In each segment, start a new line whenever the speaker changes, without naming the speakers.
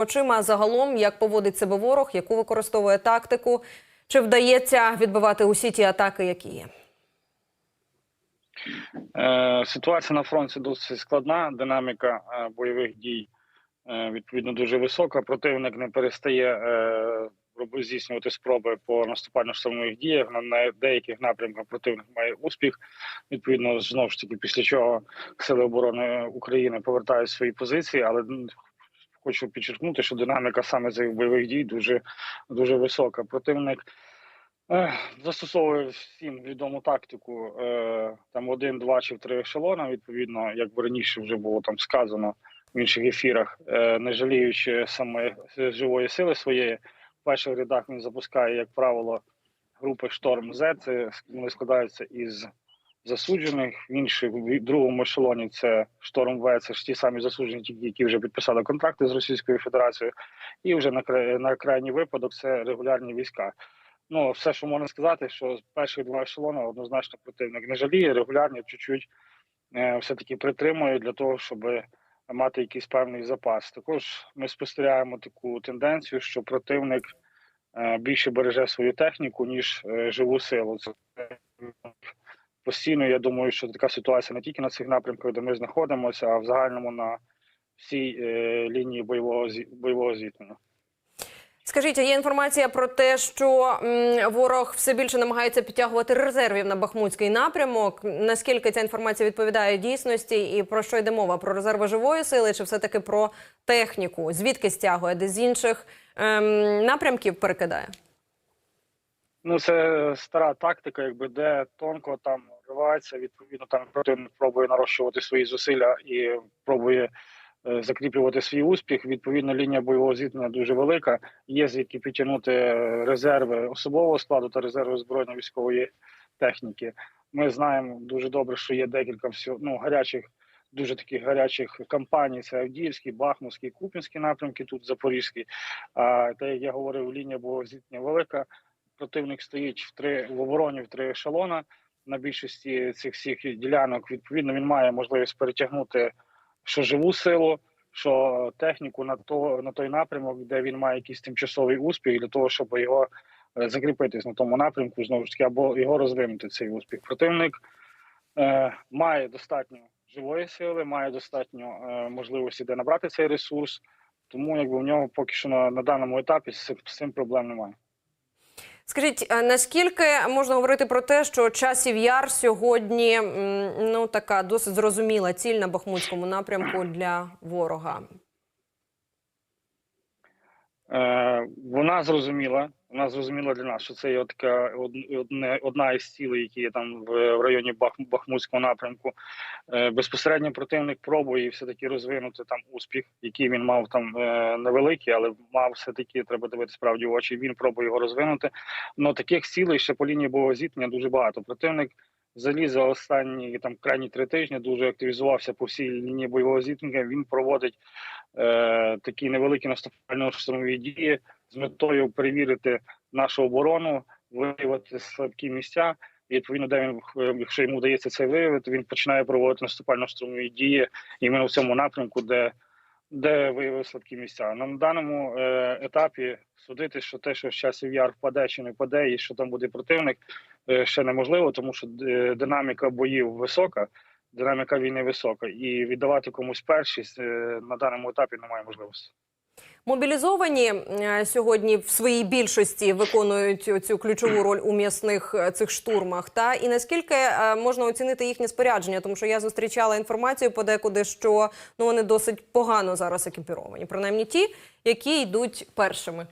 очима загалом, як поводить себе ворог, яку використовує тактику, чи вдається відбивати усі ті атаки, які є.
Е, Ситуація на фронті досить складна. Динаміка е, бойових дій е, відповідно дуже висока. Противник не перестає здійснювати спроби по наступально-штурмових діях. На, деяких напрямках противник має успіх. Відповідно, знову ж таки, після чого сили оборони України повертають свої позиції, але хочу підчеркнути, що динаміка саме цих бойових дій дуже дуже висока. Противник. Ех, Застосовує всім відому тактику е, там один, два чи три ешелона, відповідно, як раніше вже було там сказано в інших ефірах, е, не жаліючи саме живої сили своєї. В перших рядах він запускає, як правило, групи Шторм З. Це вони складаються із засуджених. В інших в другому ешелоні це Шторм В. Це ж ті самі засуджені, які вже підписали контракти з Російською Федерацією. І вже на на крайній випадок це регулярні війська. Ну, все, що можна сказати, що з перших два ешелони однозначно противник не жаліє, регулярно чуть-чуть е, все-таки притримує для того, щоб мати якийсь певний запас. Також ми спостерігаємо таку тенденцію, що противник е, більше береже свою техніку, ніж е, живу силу. Постійно, я думаю, що така ситуація не тільки на цих напрямках, де ми знаходимося, а в загальному на всій е, лінії бойового бойового зіткнення.
Скажіть, а є інформація про те, що ворог все більше намагається підтягувати резервів на Бахмутський напрямок. Наскільки ця інформація відповідає дійсності, і про що йде мова? Про резерви живої сили, чи все таки про техніку? Звідки стягує? Де з інших ем, напрямків перекидає?
Ну, це стара тактика, якби де тонко там вривається. Відповідно, там противник пробує нарощувати свої зусилля і пробує е, закріплювати свій успіх. Відповідно, лінія бойового зіткнення дуже велика. Є звідки підтягнути е, резерви особового складу та резерви збройної військової техніки. Ми знаємо дуже добре, що є декілька всього ну гарячих. Дуже таких гарячих кампаній це Авдіївський, Бахмутський, Купінський напрямки, тут Запорізький. А те, як я говорив, лінія бойового зіткнення велика противник стоїть в три в обороні в три ешелона. На більшості цих всіх ділянок відповідно він має можливість перетягнути що живу силу, що техніку на то на той напрямок, де він має якийсь тимчасовий успіх, для того, щоб його е, закріпитись на тому напрямку, знову ж таки, або його розвинути цей успіх. Противник е, має достатньо живої сили, має достатньо е, можливості, де набрати цей ресурс. Тому якби в нього поки що на, на даному етапі з, з цим проблем немає.
Скажіть, наскільки можна говорити про те, що часів яр сьогодні ну така досить зрозуміла ціль на Бахмутському напрямку для ворога?
Е, вона зрозуміла. Вона зрозуміла для нас, що це є така одна із цілей, які є там в, районі Бах, Бахмутського напрямку. Е, безпосередньо противник пробує все таки розвинути там успіх, який він мав там е, невеликий, але мав все таки треба дивитися справді в очі. Він пробує його розвинути. Но таких цілей ще по лінії бойового зіткнення дуже багато. Противник взагалі за останні там крайні три тижні дуже активізувався по всій лінії бойового зіткнення. Він проводить е, такі невеликі наступально-штурмові дії з метою перевірити нашу оборону, виявити слабкі місця. І відповідно, де він якщо йому вдається це виявити, він починає проводити наступально-штурмові дії іменно в цьому напрямку, де, де виявив слабкі місця. На даному е, етапі судити, що те, що в часів яр впаде чи не впаде, і що там буде противник, е, ще неможливо, тому що е, динаміка боїв висока. Динаміка війни висока, і віддавати комусь першість на даному етапі немає можливості.
Мобілізовані е, сьогодні в своїй більшості виконують цю ключову роль у м'ясних е, цих штурмах. Та і наскільки е, можна оцінити їхнє спорядження? Тому що я зустрічала інформацію подекуди, що ну вони досить погано зараз екіпіровані, принаймні ті, які йдуть першими.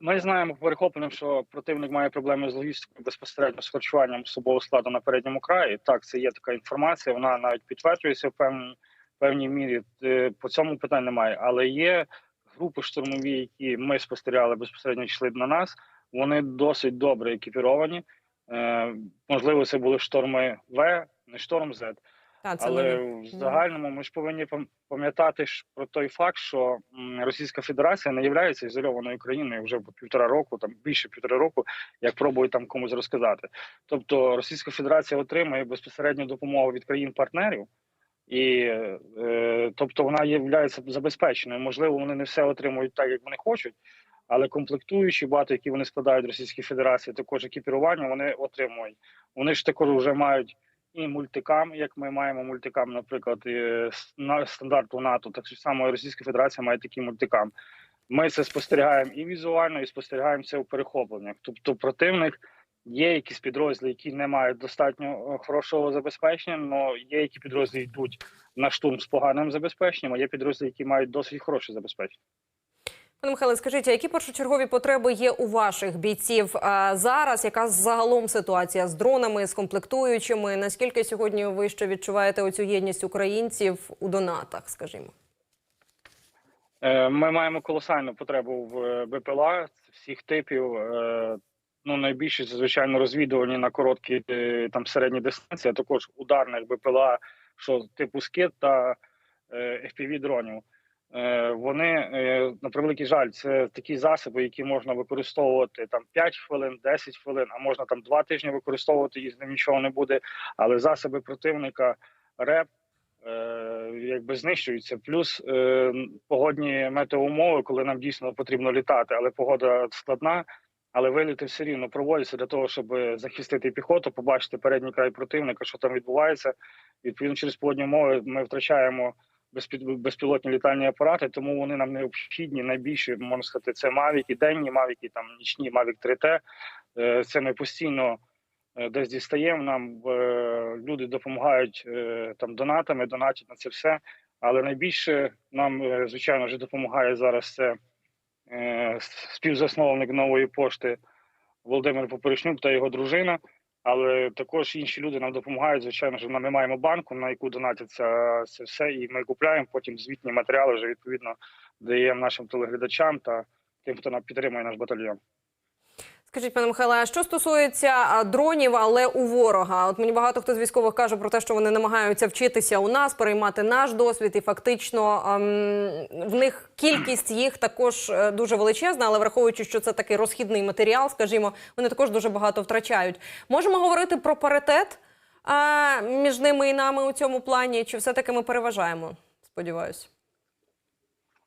Ми знаємо по перехопленням, що противник має проблеми з логістикою безпосередньо з харчуванням особового складу на передньому краї. Так, це є така інформація. Вона навіть підтверджується в певній певній мірі. Е, По цьому питань немає. Але є групи штурмові, які ми спостерігали безпосередньо йшли на нас. Вони досить добре екіпіровані. Е, Можливо, це були шторми В, не шторм З.
Та це
Але в загальному ми ж повинні пам- пам'ятати ж про той факт, що Російська Федерація не є ізольованою країною вже півтора року, там більше півтора року, як пробують там комусь розказати. Тобто Російська Федерація отримує безпосередню допомогу від країн-партнерів, І е, тобто вона є забезпеченою. Можливо, вони не все отримують так, як вони хочуть, але комплектуючі багато, які вони складають Російській Федерації, також екіпірування вони отримують. Вони ж також вже мають і мультикам, як ми маємо мультикам, наприклад, на стандарту НАТО, так само Російська Федерація має такий мультикам. Ми це спостерігаємо і візуально, і спостерігаємо це у перехопленнях. Тобто, противник є якісь підрозділи, які не мають достатньо е, хорошого забезпечення, але є які підрозділи йдуть на штурм з поганим забезпеченням, а є підрозділи, які мають досить хороше забезпечення.
Пане Михайле, скажіть, а які першочергові потреби є у ваших бійців а, зараз? Яка загалом ситуація з дронами, з комплектуючими? Наскільки сьогодні ви ще відчуваєте оцю єдність українців у донатах? Скажімо,
Е, Ми маємо колосальну потребу в е, БПЛА всіх типів. Е, Ну, найбільше звичайно, розвідувані на короткі е, там середні дистанції, а також ударних БПЛА, що типу скид та fpv дронів. Е, Вони е, на превеликий жаль, це такі засоби, які можна використовувати там 5 хвилин, 10 хвилин, а можна там 2 тижні використовувати і з ним нічого не буде. Але засоби противника РЕП е, якби знищуються. Плюс е, погодні метеоумови, коли нам дійсно потрібно літати, але погода складна. Але виліти все рівно проводяться для того, щоб захистити піхоту, побачити передній край противника, що там відбувається. Відповідно, через погодні умови ми втрачаємо безпі- безпілотні літальні апарати, тому вони нам необхідні. Найбільше можна сказати, це мавіки, денні мавіки, там нічні Mavic 3T. Е, Це ми постійно е, десь дістаємо. Нам е, люди допомагають е, там донатами, донатять на це все. Але найбільше нам, е, звичайно, вже допомагає зараз це е, співзасновник нової пошти Володимир Поперечнюк та його дружина. Але також інші люди нам допомагають. Звичайно, що ми маємо банку, на яку донатиться це все, і ми купляємо потім звітні матеріали вже відповідно даємо нашим телеглядачам та тим, хто нам підтримує наш батальйон.
Скажіть, пане Михайле, а що стосується дронів, але у ворога? От мені багато хто з військових каже про те, що вони намагаються вчитися у нас, переймати наш досвід, і фактично ем, в них кількість їх також е, дуже величезна, але враховуючи, що це такий розхідний матеріал, скажімо, вони також дуже багато втрачають. Можемо говорити про паритет а, між ними і нами у цьому плані, чи все-таки ми переважаємо? Сподіваюсь.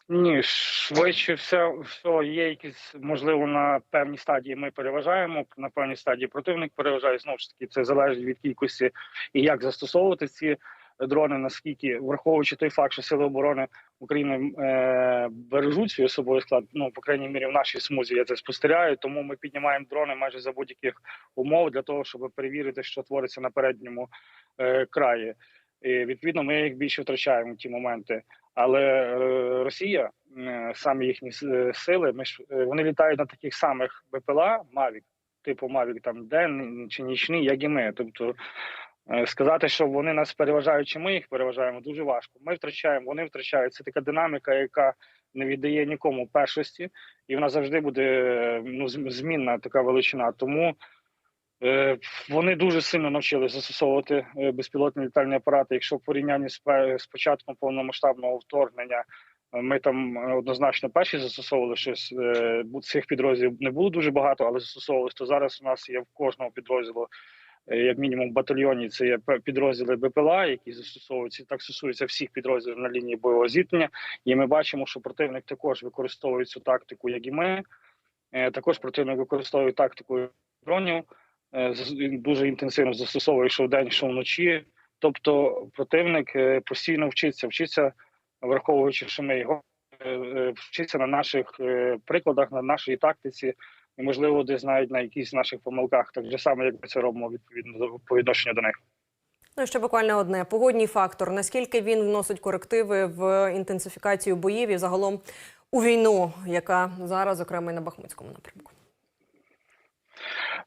Ні, швидше все, все є якісь можливо на певній стадії. Ми переважаємо на певній стадії. Противник переважає знову ж таки. Це залежить від кількості і як застосовувати ці дрони. Наскільки враховуючи той факт, що сили оборони України е, бережуть свій особовий склад. Ну по крайній мірі в нашій смузі я це спостерігаю. Тому ми піднімаємо дрони майже за будь-яких умов для того, щоб перевірити, що твориться на передньому е, краї. І, відповідно, ми їх більше втрачаємо в ті моменти. Але е, Росія, е, саме їхні е, сили, ми ж вони літають на таких самих БПЛА Мавік, типу Мавік там денний чи нічний, як і ми. Тобто сказати, що вони нас переважають, чи ми їх переважаємо, дуже важко. Ми втрачаємо, вони втрачають. Це така динаміка, яка не віддає нікому першості, і вона завжди буде ну, змінна така величина. Тому Вони дуже сильно навчилися застосовувати е, безпілотні літальні апарати. Якщо в порівнянні з початком повномасштабного вторгнення, е, ми там е, однозначно перші застосовували щось. е, Цих підрозділів не було дуже багато, але застосовувалось. То зараз у нас є в кожного підрозділу, е, як мінімум, в батальйоні. Це є підрозділи БПЛА, які застосовуються. Так стосується всіх підрозділів на лінії бойового зіткнення. І ми бачимо, що противник також використовує цю тактику, як і ми. Е, Також противник використовує тактику дронів. Е, дуже інтенсивно застосовує що вдень, що вночі. Тобто противник е, постійно вчиться, вчиться, враховуючи, що ми його е, вчиться на наших прикладах, на нашій тактиці, і можливо, десь навіть на якихось наших помилках, так же саме, як ми це робимо відповідно по відношенню до них.
Ну ще буквально одне погодній фактор. Наскільки він вносить корективи в інтенсифікацію боїв і загалом у війну, яка зараз, зокрема, і на Бахмутському напрямку?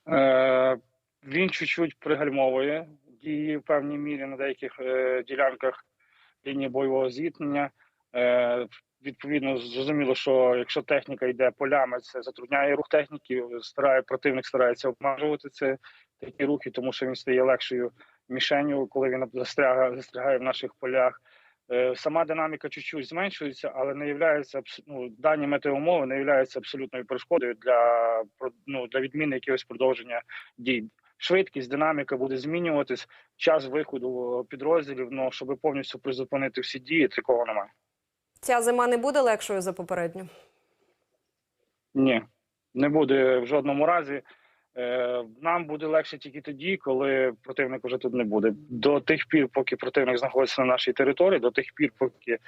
Е, він чуть-чуть пригальмовує дії в певній мірі на деяких е, ділянках лінії бойового зіткнення. Е, відповідно, зрозуміло, що якщо техніка йде полями, це затрудняє рух техніки. Старає противник старається обмежувати це такі рухи, тому що він стає легшою мішенью, коли він застрягає, застрягає в наших полях. Е, Сама динаміка чуть-чуть зменшується, але не являється ну, дані метеоумови не являються абсолютною перешкодою для ну, для відміни якогось продовження дій. швидкість, динаміка буде змінюватись, час виходу підрозділів. Ну щоб повністю призупинити всі дії, такого немає.
Ця зима не буде легшою за попередню.
Ні, не буде в жодному разі. Е, Нам буде легше тільки тоді, коли противник вже тут не буде. До тих пір, поки противник знаходиться на нашій території, до тих пір, поки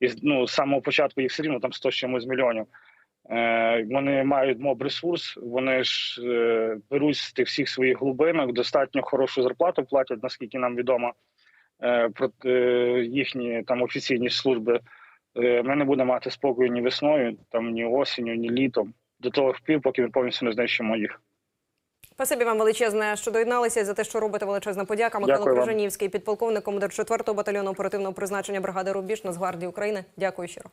із ну, самого початку їх все рівно там 100 з чимось мільйонів. Е, Вони мають моб ресурс, вони ж е, беруть з тих всіх своїх глибинок, достатньо хорошу зарплату платять, наскільки нам відомо, про їхні там офіційні служби. Ми не будемо мати спокою ні весною, там ні осінню, ні літом до того пір, поки ми повністю не знищимо їх.
Спасибі вам величезне, що доєдналися і за те, що робите величезна подяка. Михайло Крижанівський, підполковник, командир 4-го батальйону оперативного призначення бригади Рубіж Нацгвардії України. Дякую щиро.